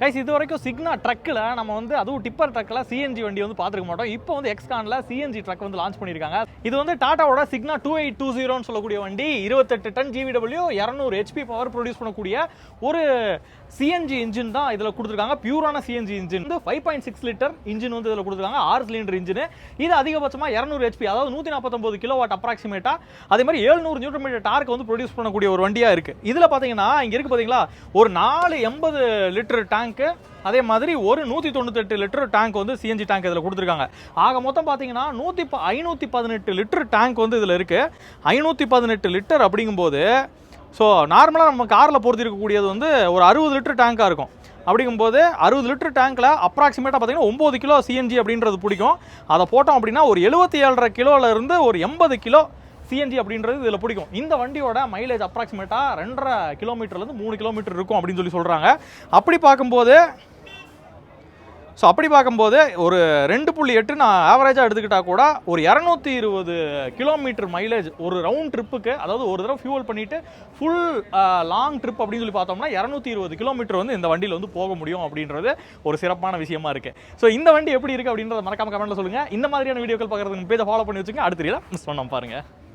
Guys இது வரைக்கும் சிக்னா ட்ரக்கில் நம்ம வந்து அதுவும் டிப்பர் ட்ரக்கில் சிஎன்ஜி வண்டி வந்து பார்த்துருக்க மாட்டோம். இப்போ வந்து எக்ஸ்கானில் சிஎன்ஜி ட்ரக் வந்து லான்ச் பண்ணியிருக்காங்க. இது வந்து டாட்டாவோட சிக்னா டூ எயிட் டூ ஜீரோன்னு சொல்லக்கூடிய வண்டி. இருபத்தெட்டு டன் ஜிவிடபிள்யூ இரநூறு ஹெச்பி பவர் ப்ரொடியூஸ் பண்ணக்கூடிய ஒரு சிஎன்ஜி இன்ஜின் தான் இதில் கொடுத்துருக்காங்க. பியூரான சிஎன்ஜி இன்ஜின் வந்து five point six litre engine வந்து இதில் கொடுத்துருக்காங்க. ஆறு சிலிண்டர் இன்ஜின் இது அதிகபட்சமாக இரநூறு ஹெச்பி அதாவது நூற்றி நாற்பத்தொம்பது கிலோ வாட் அப்ராக்சிமேட்டாக அதே மாதிரி ஏழ்நூறு நியூட்ரன் மீட்டர் டார்க் வந்து ப்ரொடியூஸ் பண்ணக்கூடிய ஒரு வண்டியாக இருக்குது இதில் பார்த்தீங்கன்னா இங்கே இருக்குது பார்த்தீங்களா ஒரு நாலு எண்பது லிட்டர் டேங்க்கு அதே மாதிரி ஒரு நூற்றி தொண்ணூத்தெட்டு லிட்டர் டேங்க் வந்து சிஎன்ஜி டேங்க் இதில் கொடுத்துருக்காங்க. ஆக மொத்தம் பார்த்தீங்கன்னா நூற்றி ப ஐநூற்றி பதினெட்டு லிட்டர் டேங்க் வந்து இதில் இருக்குது ஐநூற்றி பதினெட்டு லிட்டர் அப்படிங்கும்போது ஸோ நார்மலாக நம்ம காரில் பொறுத்திருக்கக்கூடியது வந்து ஒரு அறுபது லிட்டர் டேங்காக இருக்கும். அப்படிங்கும்போது அறுபது லிட்டர் டேங்க்கில் அப்ராக்சிமேட்டாக பார்த்தீங்கன்னா ஒம்பது கிலோ சிஎன்ஜி அப்படின்றது பிடிக்கும். அதை போட்டோம் அப்படின்னா ஒரு எழுபத்தி ஏழரை கிலோவிலேருந்து ஒரு எண்பது கிலோ சிஎன்ஜி அப்படின்றது இதில் பிடிக்கும். இந்த வண்டியோட மைலேஜ் அப்ராக்சிமேட்டாக ரெண்டரை கிலோமீட்டர்லேருந்து மூணு கிலோமீட்டர் இருக்கும் அப்படின்னு சொல்லி சொல்கிறாங்க அப்படி பார்க்கும்போது ஸோ அப்படி பார்க்கும்போது ஒரு ரெண்டு புள்ளி எட்டு நான் ஆவரேஜாக எடுத்துக்கிட்டால் கூட ஒரு இரநூத்தி இருபது கிலோமீட்டர் மைலேஜ் ஒரு ரவுண்ட் ட்ரிப்புக்கு அதாவது ஒரு தடவை ஃபியூவல் பண்ணிவிட்டு ஃபுல் லாங் ட்ரிப் அப்படின்னு சொல்லி பார்த்தோம்னா இரநூத்தி இருபது கிலோமீட்டர் வந்து இந்த வண்டியில் வந்து போக முடியும் அப்படின்றது ஒரு சிறப்பான விஷயமா இருக்கு. ஸோ இந்த வண்டி எப்படி இருக்குது அப்படின்றத மறக்காம கமெண்ட்டில் சொல்லுங்கள் இந்த மாதிரியான வீடியோக்கள் பார்க்குறதுக்கு பேஜை ஃபாலோ பண்ணி வச்சுங்க அடுத்த ரீல மிஸ் பண்ணாமல் பாருங்கள்